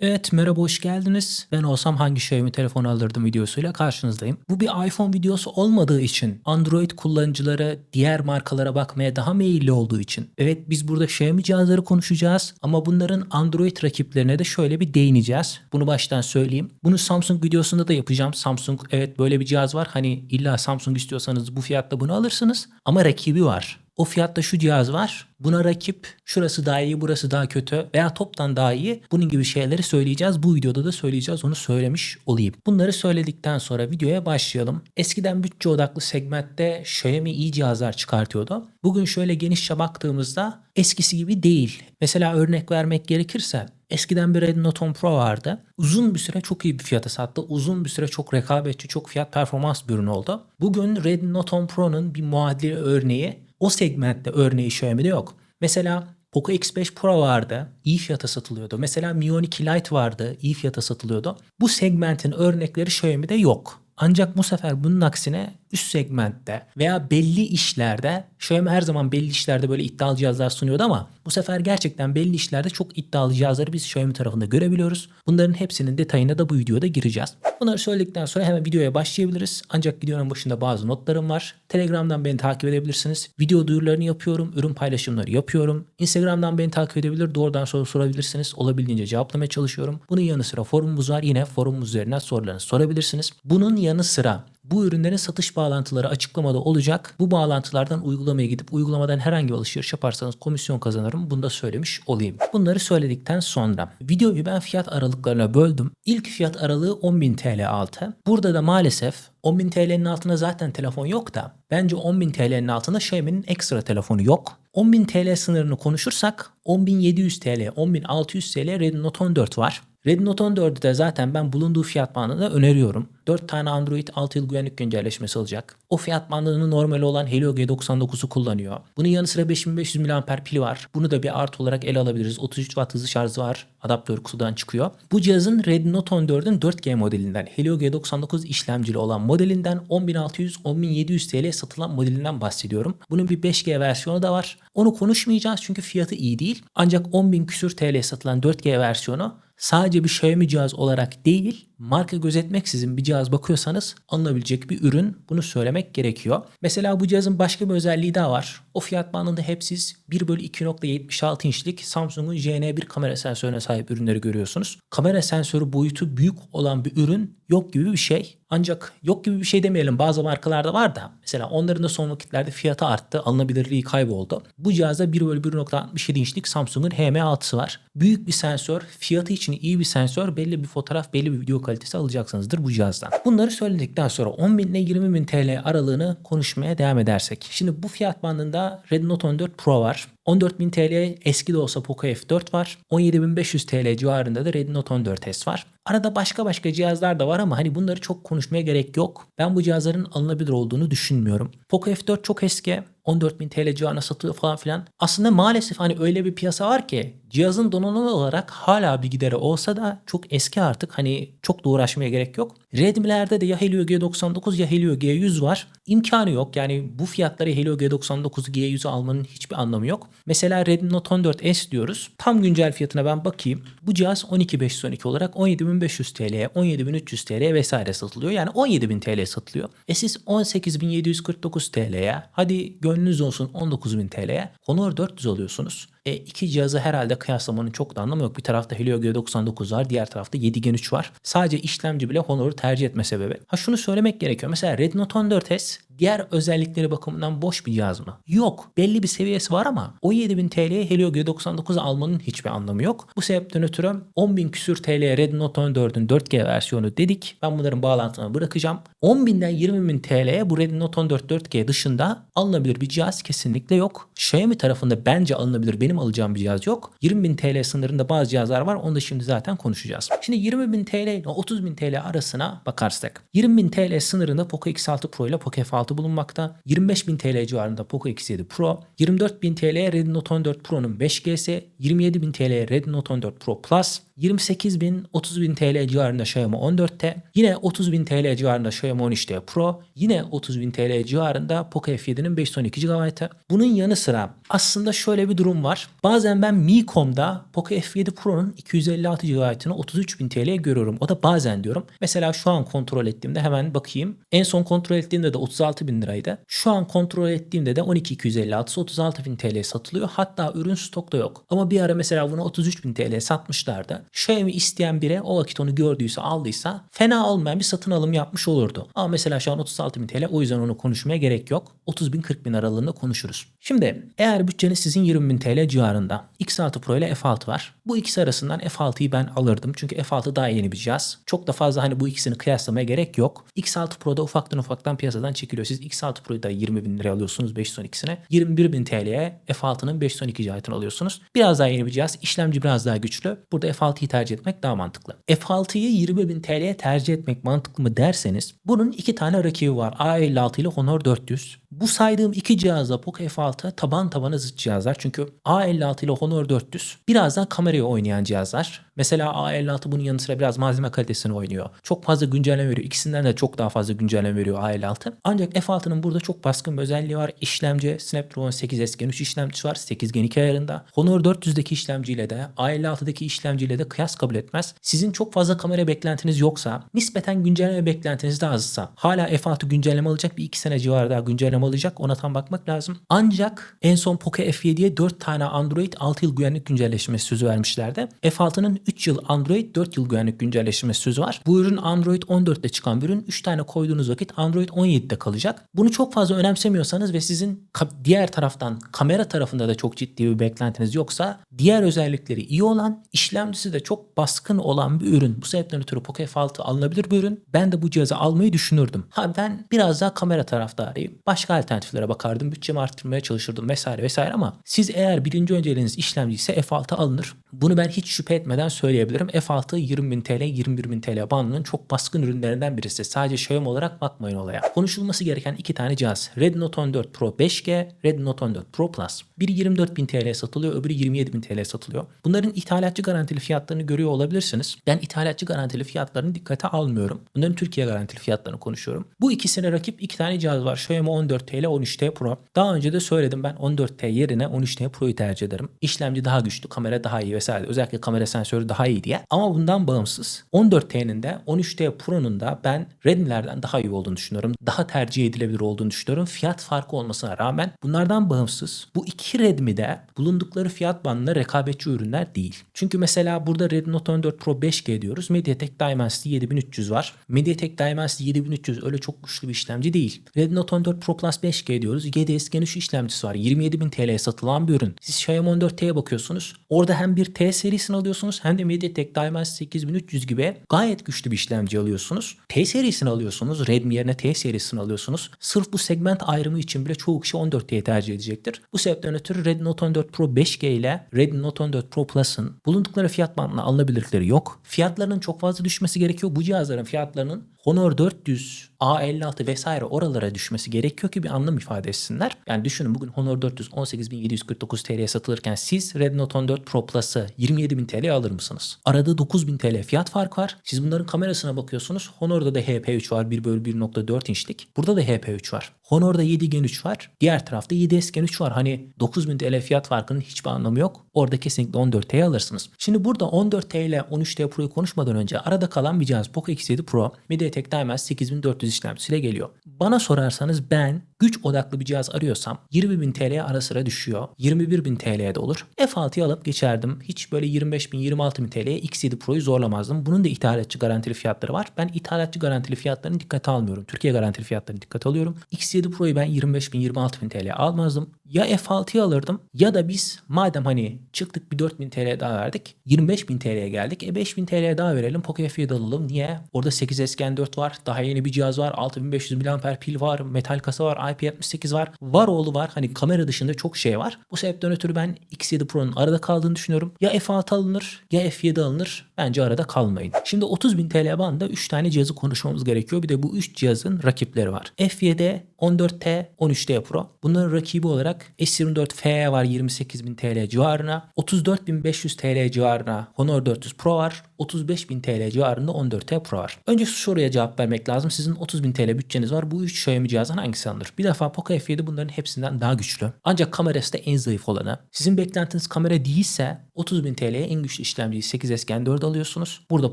Evet merhaba hoş geldiniz. Ben olsam hangi Xiaomi telefonu alırdım videosuyla karşınızdayım. Bu bir iPhone videosu olmadığı için Android kullanıcıları diğer markalara bakmaya daha meyilli olduğu için. Evet biz burada Xiaomi cihazları konuşacağız ama bunların Android rakiplerine de şöyle bir değineceğiz. Bunu baştan söyleyeyim. Bunu Samsung videosunda da yapacağım. Samsung evet böyle bir cihaz var. Hani illa Samsung istiyorsanız bu fiyatta bunu alırsınız ama rakibi var. O fiyatta şu cihaz var. Buna rakip şurası daha iyi burası daha kötü veya toptan daha iyi. Bunun gibi şeyleri söyleyeceğiz. Bu videoda da söyleyeceğiz onu söylemiş olayım. Bunları söyledikten sonra videoya başlayalım. Eskiden bütçe odaklı segmentte Xiaomi iyi cihazlar çıkartıyordu. Bugün şöyle genişçe baktığımızda eskisi gibi değil. Mesela örnek vermek gerekirse Eskiden bir Redmi Note 10 Pro vardı. Uzun bir süre çok iyi bir fiyata sattı. Uzun bir süre çok rekabetçi, çok fiyat performans bir ürün oldu. Bugün Redmi Note 10 Pro'nun bir muadili örneği o segmentte örneği Xiaomi'de yok. Mesela Poco X5 Pro vardı. iyi fiyata satılıyordu. Mesela Mi 12 Lite vardı. iyi fiyata satılıyordu. Bu segmentin örnekleri Xiaomi'de yok. Ancak bu sefer bunun aksine üst segmentte veya belli işlerde Xiaomi her zaman belli işlerde böyle iddialı cihazlar sunuyordu ama bu sefer gerçekten belli işlerde çok iddialı cihazları biz Xiaomi tarafında görebiliyoruz. Bunların hepsinin detayına da bu videoda gireceğiz. Bunları söyledikten sonra hemen videoya başlayabiliriz. Ancak videonun başında bazı notlarım var. Telegram'dan beni takip edebilirsiniz. Video duyurularını yapıyorum. Ürün paylaşımları yapıyorum. Instagram'dan beni takip edebilir. Doğrudan soru sorabilirsiniz. Olabildiğince cevaplamaya çalışıyorum. Bunun yanı sıra forumumuz var. Yine forumumuz üzerinden sorularınızı sorabilirsiniz. Bunun yanı sıra bu ürünlerin satış bağlantıları açıklamada olacak. Bu bağlantılardan uygulamaya gidip uygulamadan herhangi bir alışveriş yaparsanız komisyon kazanırım. Bunu da söylemiş olayım. Bunları söyledikten sonra videoyu ben fiyat aralıklarına böldüm. İlk fiyat aralığı 10.000 TL altı. Burada da maalesef 10.000 TL'nin altında zaten telefon yok da bence 10.000 TL'nin altında Xiaomi'nin ekstra telefonu yok. 10.000 TL sınırını konuşursak 10.700 TL, 10.600 TL Redmi Note 14 var. Redmi Note 14'ü de zaten ben bulunduğu fiyat bandında öneriyorum. 4 tane Android 6 yıl güvenlik güncelleşmesi alacak. O fiyat bandının normali olan Helio G99'u kullanıyor. Bunun yanı sıra 5500 mAh pili var. Bunu da bir artı olarak ele alabiliriz. 33 Watt hızlı şarjı var. Adaptör kutudan çıkıyor. Bu cihazın Redmi Note 14'ün 4G modelinden Helio G99 işlemcili olan modelinden 10.600-10.700 TL satılan modelinden bahsediyorum. Bunun bir 5G versiyonu da var. Onu konuşmayacağız çünkü fiyatı iyi değil. Ancak 10.000 küsür TL satılan 4G versiyonu sadece bir Xiaomi cihaz olarak değil, marka gözetmeksizin bir cihaz bakıyorsanız alınabilecek bir ürün. Bunu söylemek gerekiyor. Mesela bu cihazın başka bir özelliği daha var. O fiyat bandında hep siz 1 bölü 2.76 inçlik Samsung'un JN1 kamera sensörüne sahip ürünleri görüyorsunuz. Kamera sensörü boyutu büyük olan bir ürün yok gibi bir şey. Ancak yok gibi bir şey demeyelim bazı markalarda var da mesela onların da son vakitlerde fiyatı arttı alınabilirliği kayboldu. Bu cihazda 1 bölü 1.67 inçlik Samsung'un HM6'sı var. Büyük bir sensör fiyatı için iyi bir sensör belli bir fotoğraf belli bir video kalitesi alacaksınızdır bu cihazdan. Bunları söyledikten sonra 10.000 ile 20.000 TL aralığını konuşmaya devam edersek. Şimdi bu fiyat bandında Redmi Note 14 Pro var. 14.000 TL eski de olsa Poco F4 var. 17.500 TL civarında da Redmi Note 14S var. Arada başka başka cihazlar da var ama hani bunları çok konuşmaya gerek yok. Ben bu cihazların alınabilir olduğunu düşünmüyorum. Poco F4 çok eski. 14.000 TL civarına satıyor falan filan. Aslında maalesef hani öyle bir piyasa var ki cihazın donanımı olarak hala bir gideri olsa da çok eski artık. Hani çok da uğraşmaya gerek yok. Redmi'lerde de ya Helio G99 ya Helio G100 var. İmkanı yok. Yani bu fiyatları Helio G99'u G100'ü almanın hiçbir anlamı yok. Mesela Redmi Note 14S diyoruz. Tam güncel fiyatına ben bakayım. Bu cihaz 12.512 olarak 17.500 TL'ye, 17.300 TL'ye vesaire satılıyor. Yani 17.000 TL satılıyor. E siz 18.749 TL'ye, hadi gönlünüz olsun 19.000 TL'ye Honor 400 alıyorsunuz. E, iki cihazı herhalde kıyaslamanın çok da anlamı yok. Bir tarafta Helio G99 var, diğer tarafta 7 Gen 3 var. Sadece işlemci bile Honor'u tercih etme sebebi. Ha şunu söylemek gerekiyor. Mesela Redmi Note 14S diğer özellikleri bakımından boş bir cihaz mı? Yok. Belli bir seviyesi var ama 17.000 TL'ye Helio G99'u almanın hiçbir anlamı yok. Bu sebepten ötürü 10.000 küsür TL'ye Redmi Note 14'ün 4G versiyonu dedik. Ben bunların bağlantısını bırakacağım. 10.000'den 20.000 TL'ye bu Redmi Note 14 4G dışında alınabilir bir cihaz kesinlikle yok. Xiaomi tarafında bence alınabilir benim alacağım bir cihaz yok. 20.000 TL sınırında bazı cihazlar var. Onu da şimdi zaten konuşacağız. Şimdi 20.000 TL ile 30.000 TL arasına bakarsak. 20.000 TL sınırında Poco X6 Pro ile Poco F6 bulunmakta. 25.000 TL civarında Poco X7 Pro. 24.000 TL'ye Redmi Note 14 Pro'nun 5G'si. 27.000 TL'ye Redmi Note 14 Pro Plus. 28 bin 30 bin TL civarında Xiaomi 14T. Yine 30 bin TL civarında Xiaomi 13T Pro. Yine 30 bin TL civarında Poco F7'nin 512 GB'ı. Bunun yanı sıra aslında şöyle bir durum var. Bazen ben Mi.com'da Poco F7 Pro'nun 256 GB'ını 33 bin TL'ye görüyorum. O da bazen diyorum. Mesela şu an kontrol ettiğimde hemen bakayım. En son kontrol ettiğimde de 36 bin liraydı. Şu an kontrol ettiğimde de 12256'sı 36 bin TL'ye satılıyor. Hatta ürün stokta yok. Ama bir ara mesela bunu 33 bin TL'ye satmışlardı. Xiaomi isteyen biri o vakit onu gördüyse aldıysa fena olmayan bir satın alım yapmış olurdu. Ama mesela şu an 36 bin TL o yüzden onu konuşmaya gerek yok. 30 bin 40 bin aralığında konuşuruz. Şimdi eğer bütçeniz sizin 20 bin TL civarında X6 Pro ile F6 var. Bu ikisi arasından F6'yı ben alırdım. Çünkü F6 daha yeni bir cihaz. Çok da fazla hani bu ikisini kıyaslamaya gerek yok. X6 Pro'da ufaktan ufaktan piyasadan çekiliyor. Siz X6 Pro'yu da 20 bin liraya alıyorsunuz 512'sine. 21 bin TL'ye F6'nın 512 GB'ını alıyorsunuz. Biraz daha yeni bir cihaz. İşlemci biraz daha güçlü. Burada F6'yı tercih etmek daha mantıklı. F6'yı 20 bin TL'ye tercih etmek mantıklı mı derseniz bunun iki tane rakibi var. A56 ile Honor 400. Bu saydığım iki cihazla Poco F6 taban tabana zıt cihazlar. Çünkü A56 ile Honor 400 birazdan kameraya oynayan cihazlar. Mesela A56 bunun yanı sıra biraz malzeme kalitesini oynuyor. Çok fazla güncelleme veriyor. İkisinden de çok daha fazla güncelleme veriyor A56. Ancak F6'nın burada çok baskın bir özelliği var. İşlemci Snapdragon 8S Gen 3 işlemcisi var. 8 Gen 2 ayarında. Honor 400'deki işlemciyle de A56'daki işlemciyle de kıyas kabul etmez. Sizin çok fazla kamera beklentiniz yoksa, nispeten güncelleme beklentiniz de azsa, hala F6 güncelleme alacak bir 2 sene civarı daha güncelleme alacak. Ona tam bakmak lazım. Ancak en son Poco F7'ye 4 tane Android 6 yıl güvenlik güncelleşmesi sözü vermişlerdi. F6'nın 3 yıl Android 4 yıl güvenlik güncelleşmesi sözü var. Bu ürün Android 14'te çıkan bir ürün. 3 tane koyduğunuz vakit Android 17'de kalacak. Bunu çok fazla önemsemiyorsanız ve sizin diğer taraftan kamera tarafında da çok ciddi bir beklentiniz yoksa diğer özellikleri iyi olan işlemcisi de çok baskın olan bir ürün. Bu sebepten ötürü Poco F6 alınabilir bir ürün. Ben de bu cihazı almayı düşünürdüm. Ha ben biraz daha kamera taraftarıyım. Başka alternatiflere bakardım. Bütçemi arttırmaya çalışırdım vesaire vesaire ama siz eğer birinci önceliğiniz işlemci ise F6 alınır. Bunu ben hiç şüphe etmeden söyleyebilirim. F6 20.000 TL 21.000 TL bandının çok baskın ürünlerinden birisi. Sadece Xiaomi olarak bakmayın olaya. Konuşulması gereken iki tane cihaz. Redmi Note 14 Pro 5G, Redmi Note 14 Pro Plus. Biri 24.000 TL satılıyor, öbürü 27.000 TL satılıyor. Bunların ithalatçı garantili fiyatlarını görüyor olabilirsiniz. Ben ithalatçı garantili fiyatlarını dikkate almıyorum. Bunların Türkiye garantili fiyatlarını konuşuyorum. Bu ikisine rakip iki tane cihaz var. Xiaomi 14 TL, 13T Pro. Daha önce de söyledim ben 14T yerine 13T Pro'yu tercih ederim. İşlemci daha güçlü, kamera daha iyi vesaire. Özellikle kamera sensörü daha iyi diye. Ama bundan bağımsız 14T'nin de 13T Pro'nun da ben Redmi'lerden daha iyi olduğunu düşünüyorum. Daha tercih edilebilir olduğunu düşünüyorum. Fiyat farkı olmasına rağmen bunlardan bağımsız bu iki Redmi'de bulundukları fiyat bandında rekabetçi ürünler değil. Çünkü mesela burada Redmi Note 14 Pro 5G diyoruz. MediaTek Dimensity 7300 var. MediaTek Dimensity 7300 öyle çok güçlü bir işlemci değil. Redmi Note 14 Pro Plus 5G diyoruz. 7S Gen 3 işlemcisi var. 27.000 TL'ye satılan bir ürün. Siz Xiaomi 14T'ye bakıyorsunuz. Orada hem bir T serisini alıyorsunuz hem de MediaTek Dimensity 8300 gibi gayet güçlü bir işlemci alıyorsunuz. T serisini alıyorsunuz. Redmi yerine T serisini alıyorsunuz. Sırf bu segment ayrımı için bile çoğu kişi 14T'yi tercih edecektir. Bu sebepten ötürü Redmi Note 14 Pro 5G ile Redmi Note 14 Pro Plus'ın bulundukları fiyat bandına alınabilirlikleri yok. Fiyatlarının çok fazla düşmesi gerekiyor. Bu cihazların fiyatlarının Honor 400, A56 vesaire oralara düşmesi gerekiyor ki bir anlam ifade etsinler. Yani düşünün bugün Honor 400 18.749 TL'ye satılırken siz Redmi Note 14 Pro Plus'ı 27.000 TL'ye alır mısınız? Arada 9.000 TL fiyat fark var. Siz bunların kamerasına bakıyorsunuz. Honor'da da HP3 var 1 bölü 1.4 inçlik. Burada da HP3 var. Honor'da 7 Gen 3 var. Diğer tarafta 7S Gen 3 var. Hani 9000 TL fiyat farkının hiçbir anlamı yok. Orada kesinlikle 14T alırsınız. Şimdi burada 14T ile 13T Pro'yu konuşmadan önce arada kalan bir cihaz Poco X7 Pro MediaTek Dimensity 8400 işlemcisiyle geliyor. Bana sorarsanız ben güç odaklı bir cihaz arıyorsam 20.000 TL'ye ara sıra düşüyor. 21.000 TL'ye de olur. F6'yı alıp geçerdim. Hiç böyle 25.000 26.000 TL'ye X7 Pro'yu zorlamazdım. Bunun da ithalatçı garantili fiyatları var. Ben ithalatçı garantili fiyatlarını dikkate almıyorum. Türkiye garantili fiyatlarını dikkate alıyorum. X7 Pro'yu ben 25.000 26.000 TL'ye almazdım. Ya F6'yı alırdım ya da biz madem hani çıktık bir 4.000 TL daha verdik. 25.000 TL'ye geldik. E 5.000 TL'ye daha verelim. Poco F7 alalım. Niye? Orada 8S Gen 4 var. Daha yeni bir cihaz var. 6500 mAh pil var. Metal kasa var. IP68 var. Var oğlu var. Hani kamera dışında çok şey var. Bu sebepten ötürü ben X7 Pro'nun arada kaldığını düşünüyorum. Ya F6 alınır ya F7 alınır. Bence arada kalmayın. Şimdi 30.000 TL bandında 3 tane cihazı konuşmamız gerekiyor. Bir de bu 3 cihazın rakipleri var. F7 14T, 13T Pro. Bunların rakibi olarak S24 FE var 28.000 TL civarına. 34.500 TL civarına Honor 400 Pro var. 35.000 TL civarında 14T Pro var. Önce şu soruya cevap vermek lazım. Sizin 30.000 TL bütçeniz var. Bu 3 Xiaomi cihazdan hangisi alınır? Bir defa Poco F7 bunların hepsinden daha güçlü. Ancak kamerası da en zayıf olanı. Sizin beklentiniz kamera değilse 30.000 TL'ye en güçlü işlemciyi 8S Gen 4 alıyorsunuz. Burada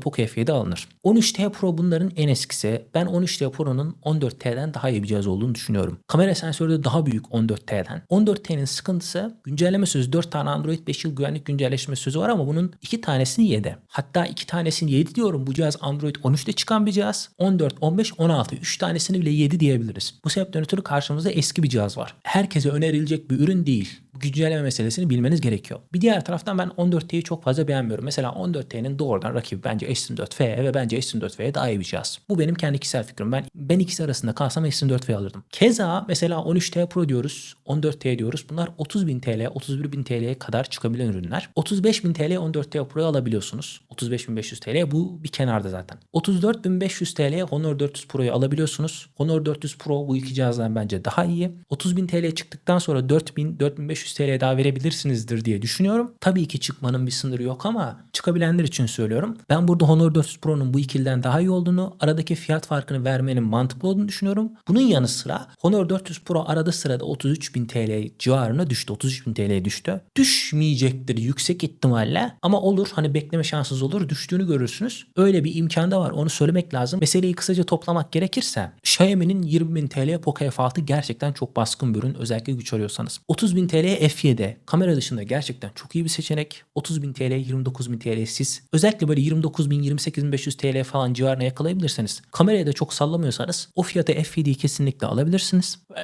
Poco F7 alınır. 13T Pro bunların en eskisi. Ben 13T Pro'nun 14T'den daha iyi bir cihaz olduğunu düşünüyorum. Kamera sensörü de daha büyük 14T'den. 14T'nin sıkıntısı güncelleme sözü 4 tane Android 5 yıl güvenlik güncelleşme sözü var ama bunun 2 tanesini yedi. Hatta 2 tanesini yedi diyorum. Bu cihaz Android 13'te çıkan bir cihaz. 14, 15, 16. 3 tanesini bile yedi diyebiliriz. Bu sebepten ötürü karşımızda eski bir cihaz var. Herkese önerilecek bir ürün değil. Güncelleme meselesini bilmeniz gerekiyor. Bir diğer taraftan ben 14T'yi çok fazla beğenmiyorum. Mesela 14T'nin doğrudan rakibi bence S24F ve bence S24F daha iyi bir cihaz. Bu benim kendi kişisel fikrim. Ben ben ikisi arasında kalsam S24F alırdım. Keza mesela 13T Pro diyoruz, 14T diyoruz. Bunlar 30.000 TL, 31.000 TL'ye kadar çıkabilen ürünler. 35.000 TL 14T Pro'yu alabiliyorsunuz. 35.500 TL bu bir kenarda zaten. 34.500 TL Honor 400 Pro'yu alabiliyorsunuz. Honor 400 Pro bu iki cihazdan bence daha iyi. 30.000 TL çıktıktan sonra 4000 4500 TL daha verebilirsinizdir diye düşünüyorum. Tabii ki çıkmanın bir sınırı yok ama çıkabilenler için söylüyorum. Ben burada Honor 400 Pro'nun bu ikiliden daha iyi olduğunu, aradaki fiyat farkını vermenin mantıklı olduğunu düşünüyorum. Bunun yanı sıra Honor 400 Pro arada sırada 33.000 TL civarına düştü. 33.000 TL'ye düştü. Düşmeyecektir yüksek ihtimalle ama olur hani bekleme şansınız olur düştüğünü görürsünüz. Öyle bir imkan da var onu söylemek lazım. Meseleyi kısaca toplamak gerekirse Xiaomi'nin 20.000 TL Poco F6 gerçekten çok baskın bir ürün özellikle güç arıyorsanız. 30.000 TL F7 kamera dışında gerçekten çok iyi bir seçenek. 30.000 TL 29.000 TL siz özellikle böyle 29.000 28.500 TL falan civarına yakalayabilirseniz kameraya da çok sallamıyorsanız o fiyata F7'yi kesinlikle alabilirsiniz.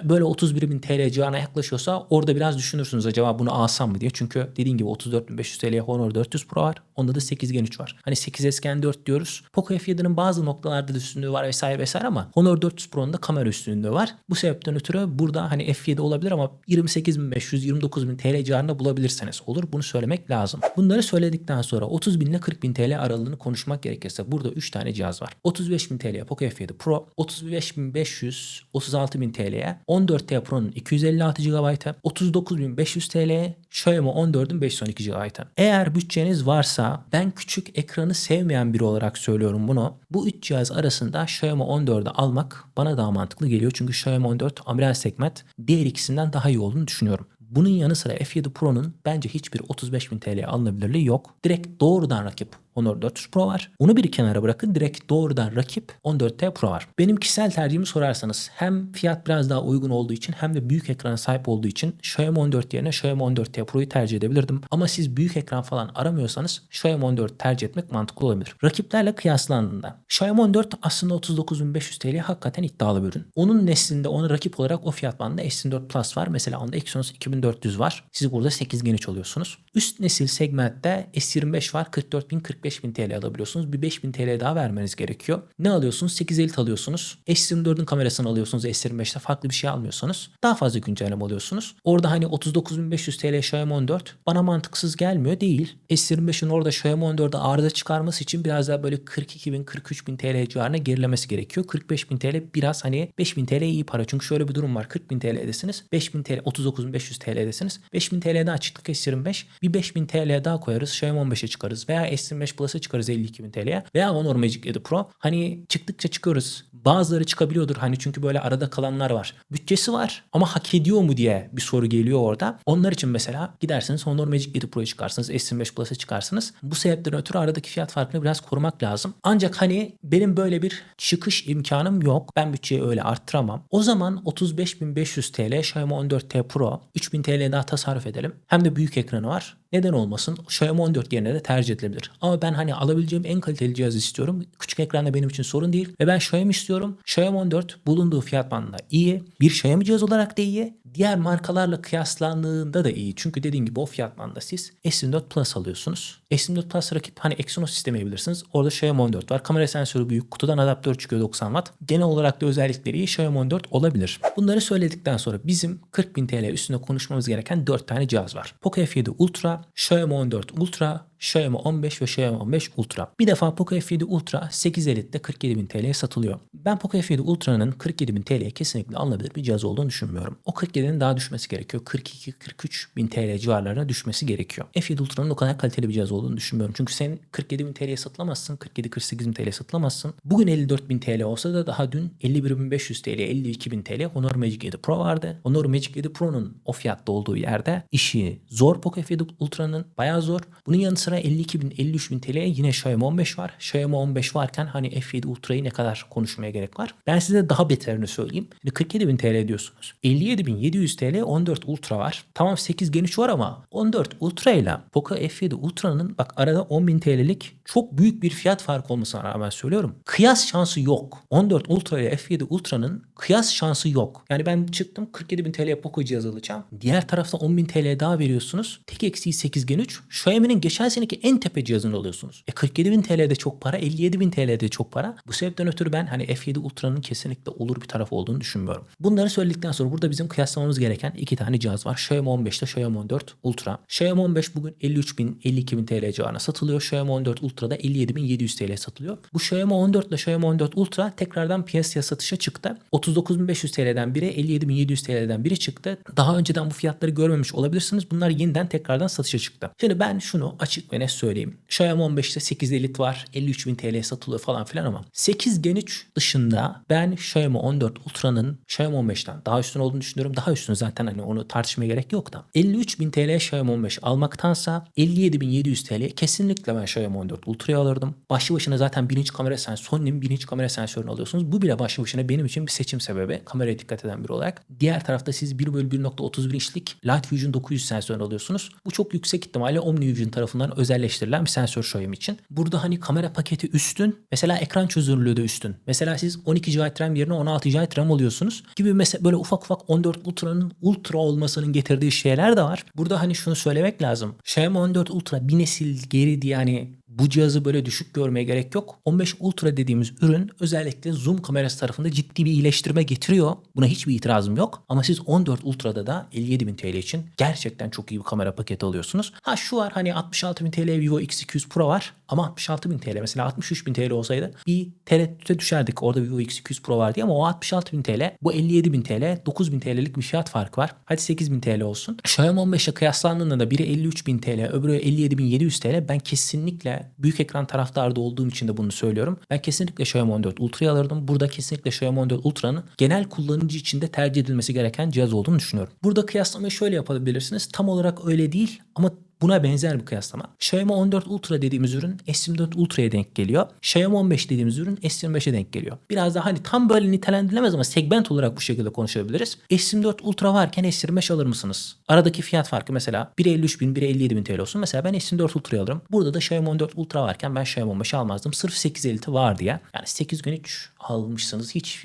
Böyle 31.000 TL civarına yaklaşıyorsa orada biraz düşünürsünüz acaba bunu alsam mı diye. Çünkü dediğim gibi 34.500 TL Honor 400 Pro var. Onda da 8 Gen 3 var. Hani 8S Gen 4 diyoruz. Poco F7'nin bazı noktalarda da üstünlüğü var vesaire vesaire ama Honor 400 Pro'nun da kamera üstünlüğü var. Bu sebepten ötürü burada hani F7 olabilir ama 28.500 29.000 TL civarında bulabilirseniz olur. Bunu söylemek lazım. Bunları söyledikten sonra 30.000 ile 40.000 TL aralığını konuşmak gerekirse burada 3 tane cihaz var. 35.000 TL'ye Poco F7 Pro, 35.500 36.000 TL'ye 14T Pro'nun 256 GB, 39.500 TL'ye Xiaomi 14'ün 512 GB. Eğer bütçeniz varsa ben küçük ekranı sevmeyen biri olarak söylüyorum bunu. Bu 3 cihaz arasında Xiaomi 14'ü almak bana daha mantıklı geliyor. Çünkü Xiaomi 14 amiral segment diğer ikisinden daha iyi olduğunu düşünüyorum. Bunun yanı sıra F7 Pro'nun bence hiçbir 35.000 TL'ye alınabilirliği yok. Direkt doğrudan rakip Honor 400 Pro var. Bunu bir kenara bırakın direkt doğrudan rakip 14T Pro var. Benim kişisel tercihimi sorarsanız hem fiyat biraz daha uygun olduğu için hem de büyük ekrana sahip olduğu için Xiaomi 14 yerine Xiaomi 14T Pro'yu tercih edebilirdim. Ama siz büyük ekran falan aramıyorsanız Xiaomi 14 tercih etmek mantıklı olabilir. Rakiplerle kıyaslandığında Xiaomi 14 aslında 39.500 TL hakikaten iddialı bir ürün. Onun neslinde ona rakip olarak o fiyat bandında S24 Plus var. Mesela onda Exynos 2400 var. Siz burada 8 Gen 3 alıyorsunuz. Üst nesil segmentte S25 var. 44.000 45.000 TL alabiliyorsunuz. Bir 5.000 TL daha vermeniz gerekiyor. Ne alıyorsunuz? 8 elit alıyorsunuz. S24'ün kamerasını alıyorsunuz. S25'te farklı bir şey almıyorsanız daha fazla güncelleme alıyorsunuz. Orada hani 39.500 TL Xiaomi 14 bana mantıksız gelmiyor değil. S25'in orada Xiaomi 14'e arıza çıkarması için biraz daha böyle 42.000 43.000 TL civarına gerilemesi gerekiyor. 45.000 TL biraz hani 5.000 TL iyi para. Çünkü şöyle bir durum var. 40.000 TL'desiniz. 5.000 TL 39.500 TL'desiniz. 5.000 TL daha çıktık S25. Bir 5.000 TL daha koyarız. Xiaomi 15'e çıkarız. Veya S25 Plus'a çıkarız 52.000 TL'ye. Veya Honor Magic 7 Pro. Hani çıktıkça çıkıyoruz. Bazıları çıkabiliyordur hani çünkü böyle arada kalanlar var. Bütçesi var ama hak ediyor mu diye bir soru geliyor orada. Onlar için mesela gidersiniz Honor Magic 7 Pro'yu çıkarsınız. S25 Plus'a çıkarsınız. Bu sebepten ötürü aradaki fiyat farkını biraz korumak lazım. Ancak hani benim böyle bir çıkış imkanım yok. Ben bütçeyi öyle arttıramam. O zaman 35.500 TL Xiaomi 14T Pro 3000 TL daha tasarruf edelim. Hem de büyük ekranı var. Neden olmasın? Xiaomi 14 yerine de tercih edilebilir. Ama ben hani alabileceğim en kaliteli cihaz istiyorum. Küçük ekranda benim için sorun değil. Ve ben Xiaomi istiyorum. Xiaomi 14 bulunduğu fiyat bandında iyi. Bir Xiaomi cihaz olarak da iyi. Diğer markalarla kıyaslandığında da iyi. Çünkü dediğim gibi o fiyat bandında siz S24 Plus alıyorsunuz. S24 Plus rakip hani Exynos sistemi bilirsiniz. Orada Xiaomi 14 var. Kamera sensörü büyük. Kutudan adaptör çıkıyor 90 Watt. Genel olarak da özellikleri iyi Xiaomi 14 olabilir. Bunları söyledikten sonra bizim 40.000 TL üstünde konuşmamız gereken 4 tane cihaz var. Poco F7 Ultra, Xiaomi 14 Ultra, Xiaomi 15 ve Xiaomi 15 Ultra. Bir defa Poco F7 Ultra 8 Elite'de 47.000 TL'ye satılıyor. Ben Poco F7 Ultra'nın 47.000 TL'ye kesinlikle alınabilir bir cihaz olduğunu düşünmüyorum. O 47'nin daha düşmesi gerekiyor. 42-43 bin TL civarlarına düşmesi gerekiyor. F7 Ultra'nın o kadar kaliteli bir cihaz olduğunu düşünmüyorum. Çünkü sen 47 bin TL'ye satılamazsın. 47-48 bin TL'ye satılamazsın. Bugün 54 bin TL olsa da daha dün 51.500 TL, 52 bin TL Honor Magic 7 Pro vardı. Honor Magic 7 Pro'nun o fiyatta olduğu yerde işi zor Poco F7 Ultra'nın bayağı zor. Bunun yanı sıra 52 bin, 53 bin TL'ye yine Xiaomi 15 var. Xiaomi 15 varken hani F7 Ultra'yı ne kadar konuşmaya gerek var? Ben size daha beterini söyleyeyim. Şimdi 47 bin TL diyorsunuz. 57 bin 700 TL 14 Ultra var. Tamam 8 geniş var ama 14 Ultra ile Poco F7 Ultra'nın bak arada 10 bin TL'lik çok büyük bir fiyat farkı olmasına rağmen söylüyorum. Kıyas şansı yok. 14 Ultra ile F7 Ultra'nın kıyas şansı yok. Yani ben çıktım 47 bin TL'ye Poco cihaz alacağım. Diğer tarafta 10 bin TL daha veriyorsunuz. Tek eksiği 8 Gen 3. Xiaomi'nin geçen seneki en tepe cihazını alıyorsunuz. E 47 bin TL'de çok para, 57 bin TL'de çok para. Bu sebepten ötürü ben hani F7 Ultra'nın kesinlikle olur bir taraf olduğunu düşünmüyorum. Bunları söyledikten sonra burada bizim kıyaslamamız gereken iki tane cihaz var. Xiaomi 15 ile Xiaomi 14 Ultra. Xiaomi 15 bugün 53 bin, 52 bin TL civarına satılıyor. Xiaomi 14 Ultra'da 57 bin 700 TL satılıyor. Bu Xiaomi 14 ile Xiaomi 14 Ultra tekrardan piyasaya satışa çıktı. 39.500 TL'den biri, 57.700 TL'den biri çıktı. Daha önceden bu fiyatları görmemiş olabilirsiniz. Bunlar yeniden tekrardan satışa çıktı. Şimdi ben şunu açık ve net söyleyeyim. Xiaomi 15'te 8 Elite var. 53.000 TL satılıyor falan filan ama 8 Gen 3 dışında ben Xiaomi 14 Ultra'nın Xiaomi 15'ten daha üstün olduğunu düşünüyorum. Daha üstün zaten hani onu tartışmaya gerek yok da. 53.000 TL Xiaomi 15 almaktansa 57.700 TL kesinlikle ben Xiaomi 14 Ultra'yı alırdım. Başlı başına zaten birinci kamera sensörü, Sony'nin birinci kamera sensörünü alıyorsunuz. Bu bile başlı başına benim için bir seçim sebebi. Kameraya dikkat eden biri olarak. Diğer tarafta siz 1 bölü 1.31 inçlik Light Fusion 900 sensörünü alıyorsunuz. Bu çok yüksek ihtimalle OmniVision tarafından özelleştirilen bir sensör Xiaomi için. Burada hani kamera paketi üstün. Mesela ekran çözünürlüğü de üstün. Mesela siz 12 GB RAM yerine 16 GB RAM alıyorsunuz. Gibi mesela böyle ufak ufak 14 Ultra'nın Ultra olmasının getirdiği şeyler de var. Burada hani şunu söylemek lazım. Xiaomi 14 Ultra bir nesil geri yani bu cihazı böyle düşük görmeye gerek yok. 15 Ultra dediğimiz ürün özellikle zoom kamerası tarafında ciddi bir iyileştirme getiriyor. Buna hiçbir itirazım yok. Ama siz 14 Ultra'da da 57.000 TL için gerçekten çok iyi bir kamera paketi alıyorsunuz. Ha şu var hani 66.000 TL Vivo X200 Pro var ama 66.000 TL mesela 63.000 TL olsaydı bir tereddüte düşerdik. Orada Vivo X200 Pro var diye ama o 66.000 TL bu 57.000 TL 9.000 TL'lik bir fiyat farkı var. Hadi 8.000 TL olsun. Xiaomi 15 ile kıyaslandığında da biri 53.000 TL öbürü 57.700 TL ben kesinlikle büyük ekran taraftarı da olduğum için de bunu söylüyorum. Ben kesinlikle Xiaomi 14 Ultra'yı alırdım. Burada kesinlikle Xiaomi 14 Ultra'nın genel kullanıcı için de tercih edilmesi gereken cihaz olduğunu düşünüyorum. Burada kıyaslamayı şöyle yapabilirsiniz. Tam olarak öyle değil ama Buna benzer bir kıyaslama. Xiaomi 14 Ultra dediğimiz ürün S24 Ultra'ya denk geliyor. Xiaomi 15 dediğimiz ürün S25'e denk geliyor. Biraz daha hani tam böyle nitelendirilemez ama segment olarak bu şekilde konuşabiliriz. S24 Ultra varken S25 alır mısınız? Aradaki fiyat farkı mesela biri 53 bin, biri 57 bin TL olsun. Mesela ben S24 Ultra'yı alırım. Burada da Xiaomi 14 Ultra varken ben Xiaomi 15'i almazdım. Sırf 8 Elite var diye. Yani 8 gün 3 almışsınız. Hiç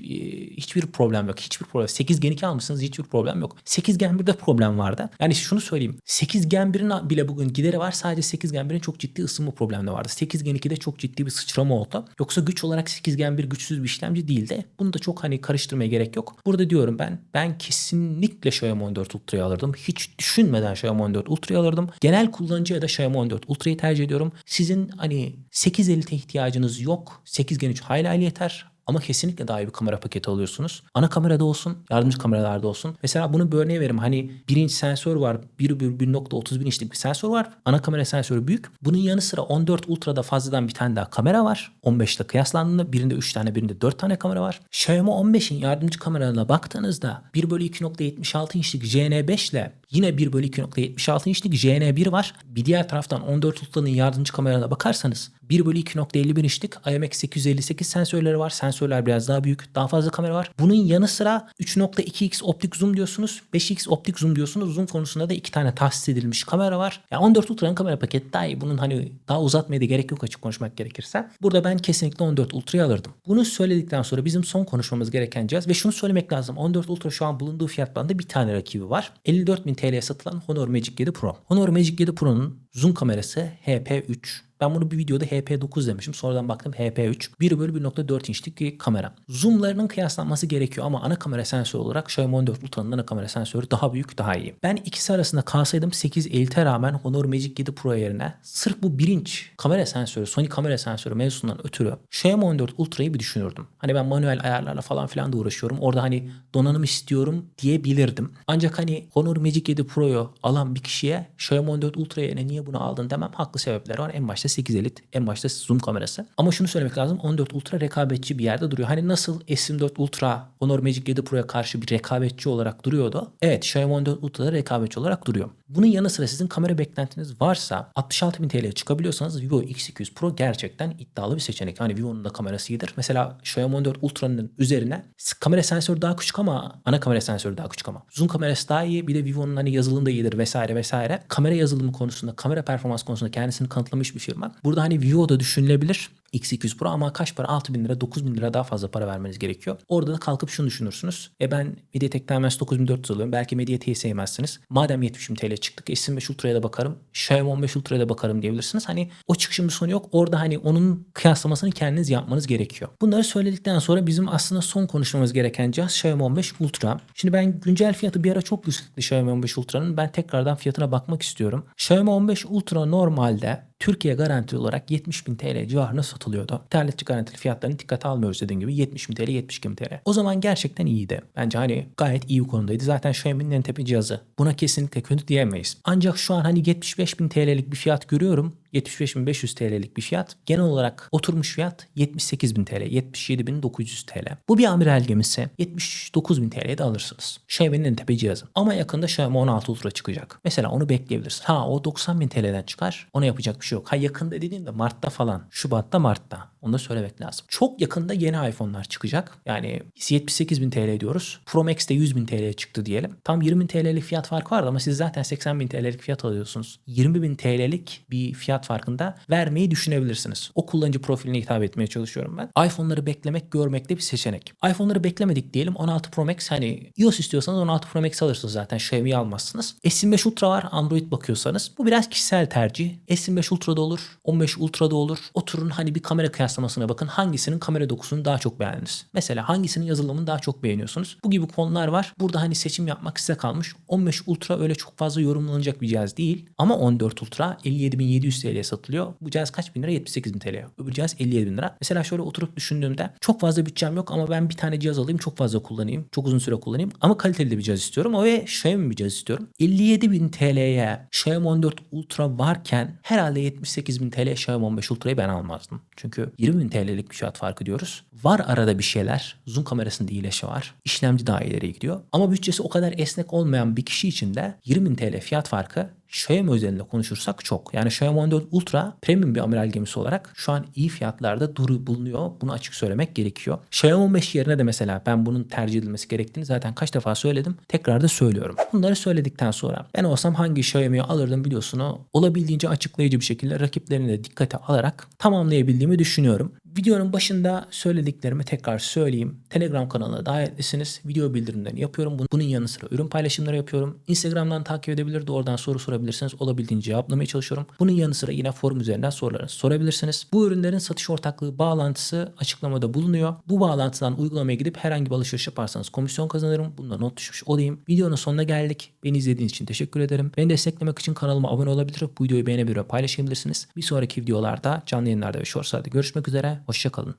hiçbir problem yok. Hiçbir problem. 8 Gen 2 almışsınız. Hiçbir problem yok. 8 Gen 1'de problem vardı. Yani şunu söyleyeyim. 8 Gen 1'in bile bugün gideri var. Sadece 8 Gen 1'in çok ciddi ısınma problemleri vardı. 8 Gen 2'de çok ciddi bir sıçrama oldu. Yoksa güç olarak 8 Gen 1 güçsüz bir işlemci değildi. Bunu da çok hani karıştırmaya gerek yok. Burada diyorum ben ben kesinlikle Xiaomi 14 Ultra'yı alırdım. Hiç düşünmeden Xiaomi 14 Ultra'yı alırdım. Genel kullanıcıya da Xiaomi 14 Ultra'yı tercih ediyorum. Sizin hani 8 Elite ihtiyacınız yok. 8 Gen 3 hayli hayli yeter. Ama kesinlikle daha iyi bir kamera paketi alıyorsunuz. Ana kamerada olsun, yardımcı kameralarda olsun. Mesela bunu bir örneğe verim. Hani birinci sensör var. 1.31 inçlik bir sensör var. Ana kamera sensörü büyük. Bunun yanı sıra 14 Ultra'da fazladan bir tane daha kamera var. 15 ile kıyaslandığında birinde 3 tane birinde 4 tane kamera var. Xiaomi 15'in yardımcı kameralarına baktığınızda 1 bölü 2.76 inçlik JN5 ile yine 1 bölü 2.76 inçlik JN1 var. Bir diğer taraftan 14 Ultra'nın yardımcı kameralarına bakarsanız 1 bölü 2.51 inçlik IMX858 sensörleri var. Sensörler biraz daha büyük. Daha fazla kamera var. Bunun yanı sıra 3.2x optik zoom diyorsunuz. 5x optik zoom diyorsunuz. Zoom konusunda da iki tane tahsis edilmiş kamera var. Yani 14 Ultra'nın kamera paketi daha iyi. Bunun hani daha uzatmaya da gerek yok açık konuşmak gerekirse. Burada ben kesinlikle 14 Ultra'yı alırdım. Bunu söyledikten sonra bizim son konuşmamız gereken cihaz ve şunu söylemek lazım. 14 Ultra şu an bulunduğu fiyat bandında bir tane rakibi var. 54.000 TL'ye satılan Honor Magic 7 Pro. Honor Magic 7 Pro'nun Zoom kamerası HP3. Ben bunu bir videoda HP9 demişim. Sonradan baktım HP3. 1 bölü 1.4 inçlik bir kamera. Zoomlarının kıyaslanması gerekiyor ama ana kamera sensörü olarak Xiaomi 14 Ultra'nın ana kamera sensörü daha büyük, daha iyi. Ben ikisi arasında kalsaydım 8 Elite rağmen Honor Magic 7 Pro yerine sırf bu 1 inç kamera sensörü, Sony kamera sensörü mevzusundan ötürü Xiaomi 14 Ultra'yı bir düşünürdüm. Hani ben manuel ayarlarla falan filan da uğraşıyorum. Orada hani donanım istiyorum diyebilirdim. Ancak hani Honor Magic 7 Pro'yu alan bir kişiye Xiaomi 14 Ultra yerine niye bunu aldın demem. Haklı sebepleri var. En başta 8 Elite, en başta zoom kamerası. Ama şunu söylemek lazım. 14 Ultra rekabetçi bir yerde duruyor. Hani nasıl S24 Ultra Honor Magic 7 Pro'ya karşı bir rekabetçi olarak duruyordu. Evet Xiaomi 14 Ultra da rekabetçi olarak duruyor. Bunun yanı sıra sizin kamera beklentiniz varsa 66.000 TL'ye çıkabiliyorsanız Vivo X200 Pro gerçekten iddialı bir seçenek. Hani Vivo'nun da kamerası iyidir. Mesela Xiaomi 14 Ultra'nın üzerine kamera sensörü daha küçük ama ana kamera sensörü daha küçük ama. Zoom kamerası daha iyi. Bir de Vivo'nun hani yazılımı da iyidir vesaire vesaire. Kamera yazılımı konusunda, kamera performans konusunda kendisini kanıtlamış bir firma. Burada hani Vivo da düşünülebilir. X200 Pro ama kaç para? 6000 lira, 9000 lira daha fazla para vermeniz gerekiyor. Orada da kalkıp şunu düşünürsünüz. E ben MediaTek'ten MS 9400 alıyorum. Belki Mediatek'i sevmezsiniz. Madem 70 bin TL çıktık S25 Ultra'ya da bakarım. Xiaomi 15 Ultra'ya da bakarım diyebilirsiniz. Hani o çıkışın bir sonu yok. Orada hani onun kıyaslamasını kendiniz yapmanız gerekiyor. Bunları söyledikten sonra bizim aslında son konuşmamız gereken cihaz Xiaomi 15 Ultra. Şimdi ben güncel fiyatı bir ara çok yüksekti Xiaomi 15 Ultra'nın. Ben tekrardan fiyatına bakmak istiyorum. Xiaomi 15 Ultra normalde Türkiye garantili olarak 70 bin TL civarında satılıyordu. İnternetçi garantili fiyatlarını dikkate almıyoruz dediğim gibi 70 bin TL, 72 bin TL. O zaman gerçekten iyiydi. Bence hani gayet iyi bir konudaydı. Zaten Xiaomi'nin en tepe cihazı. Buna kesinlikle kötü diyemeyiz. Ancak şu an hani 75 bin TL'lik bir fiyat görüyorum. 75.500 TL'lik bir fiyat. Genel olarak oturmuş fiyat 78.000 TL, 77.900 TL. Bu bir amiral gemisi. 79.000 TL'ye de alırsınız. Xiaomi'nin tepe cihazı. Ama yakında Xiaomi 16 Ultra çıkacak. Mesela onu bekleyebilirsin. Ha o 90.000 TL'den çıkar. Ona yapacak bir şey yok. Ha yakında dediğimde Mart'ta falan. Şubat'ta Mart'ta. Onu da söylemek lazım. Çok yakında yeni iPhone'lar çıkacak. Yani 78.000 TL diyoruz. Pro Max de 100.000 TL'ye çıktı diyelim. Tam 20.000 TL'lik fiyat farkı vardı ama siz zaten 80.000 TL'lik fiyat alıyorsunuz. 20.000 TL'lik bir fiyat farkında vermeyi düşünebilirsiniz. O kullanıcı profiline hitap etmeye çalışıyorum ben. iPhone'ları beklemek, görmek de bir seçenek. iPhone'ları beklemedik diyelim. 16 Pro Max hani iOS istiyorsanız 16 Pro Max alırsınız zaten. Xiaomi'yi almazsınız. S25 Ultra var Android bakıyorsanız. Bu biraz kişisel tercih. S25 Ultra'da olur. 15 Ultra'da olur. Oturun hani bir kamera kıyaslamasına bakın. Hangisinin kamera dokusunu daha çok beğendiniz? Mesela hangisinin yazılımını daha çok beğeniyorsunuz? Bu gibi konular var. Burada hani seçim yapmak size kalmış. 15 Ultra öyle çok fazla yorumlanacak bir cihaz değil. Ama 14 Ultra 57.700 TL'ye satılıyor. Bu cihaz kaç bin lira? 78.000 TL. Öbür cihaz 57 bin lira. Mesela şöyle oturup düşündüğümde çok fazla bütçem yok ama ben bir tane cihaz alayım çok fazla kullanayım. Çok uzun süre kullanayım ama kaliteli de bir cihaz istiyorum. O ve Xiaomi bir cihaz istiyorum. 57 bin TL'ye Xiaomi 14 Ultra varken herhalde 78 bin TL Xiaomi 15 Ultra'yı ben almazdım. Çünkü 20 bin TL'lik bir fiyat farkı diyoruz. Var arada bir şeyler. Zoom kamerasında iyileşe var. İşlemci daha ileriye gidiyor. Ama bütçesi o kadar esnek olmayan bir kişi için de 20 bin TL fiyat farkı Xiaomi özelinde konuşursak çok. Yani Xiaomi 14 Ultra premium bir amiral gemisi olarak şu an iyi fiyatlarda duru bulunuyor. Bunu açık söylemek gerekiyor. Xiaomi 15 yerine de mesela ben bunun tercih edilmesi gerektiğini zaten kaç defa söyledim. Tekrar da söylüyorum. Bunları söyledikten sonra ben olsam hangi Xiaomi'yi alırdım videosunu olabildiğince açıklayıcı bir şekilde rakiplerini de dikkate alarak tamamlayabildiğimi düşünüyorum. Videonun başında söylediklerimi tekrar söyleyeyim. Telegram kanalına davetlisiniz. Video bildirimlerini yapıyorum. Bunun yanı sıra ürün paylaşımları yapıyorum. Instagram'dan takip edebilir de oradan soru sorabilirsiniz. Olabildiğince cevaplamaya çalışıyorum. Bunun yanı sıra yine forum üzerinden sorularınızı sorabilirsiniz. Bu ürünlerin satış ortaklığı bağlantısı açıklamada bulunuyor. Bu bağlantıdan uygulamaya gidip herhangi bir alışveriş yaparsanız komisyon kazanırım. Bunda not düşmüş olayım. Videonun sonuna geldik. Beni izlediğiniz için teşekkür ederim. Beni desteklemek için kanalıma abone olabilir. Bu videoyu beğenebilir ve paylaşabilirsiniz. Bir sonraki videolarda canlı yayınlarda ve shortslarda görüşmek üzere. Hoşçakalın.